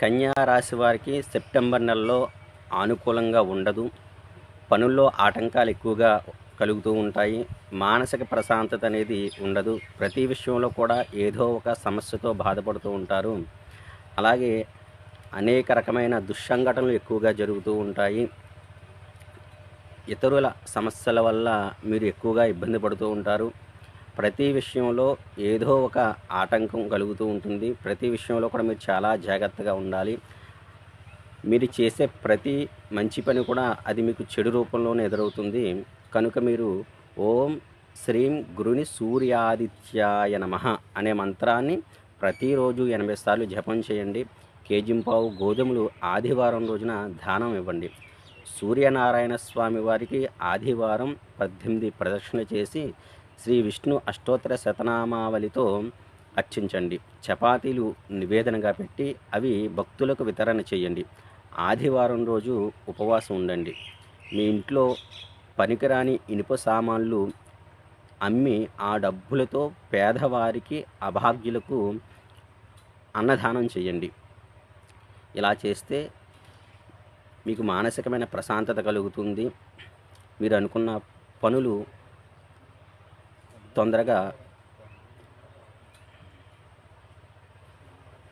కన్యా రాశి వారికి సెప్టెంబర్ నెలలో అనుకూలంగా ఉండదు. పనుల్లో ఆటంకాలు ఎక్కువగా కలుగుతూ ఉంటాయి. మానసిక ప్రశాంతత అనేది ఉండదు. ప్రతి విషయంలో కూడా ఏదో ఒక సమస్యతో బాధపడుతూ ఉంటారు. అలాగే అనేక రకమైన దుస్సంఘటనలు ఎక్కువగా జరుగుతూ ఉంటాయి. ఇతరుల సమస్యల వల్ల మీరు ఎక్కువగా ఇబ్బంది పడుతూ ఉంటారు. ప్రతి విషయంలో ఏదో ఒక ఆటంకం కలుగుతూ ఉంటుంది. ప్రతి విషయంలో కూడా మీరు చాలా జాగ్రత్తగా ఉండాలి. మీరు చేసే ప్రతి మంచి పని కూడా అది మీకు చెడు రూపంలోనే ఎదురవుతుంది. కనుక మీరు ఓం శ్రీం గురుని సూర్యాదిత్యాయ నమ అనే మంత్రాన్ని ప్రతిరోజు ఎనభై సార్లు జపం చేయండి. కేజింపావు గోధుమలు ఆదివారం రోజున దానం ఇవ్వండి. సూర్యనారాయణ స్వామి వారికి ఆదివారం పద్దెనిమిది ప్రదక్షిణ చేసి శ్రీ విష్ణు అష్టోత్తర శతనామావళితో అర్చించండి చపాతీలు నివేదనగా పెట్టి అవి భక్తులకు వితరణ చేయండి. ఆదివారం రోజు ఉపవాసం ఉండండి. మీ ఇంట్లో పనికిరాని ఇనుప సామాన్లు అమ్మి ఆ డబ్బులతో పేదవారికి అభాగ్యులకు అన్నదానం చేయండి. ఇలా చేస్తే మీకు మానసికమైన ప్రశాంతత కలుగుతుంది. మీరు అనుకున్న పనులు తొందరగా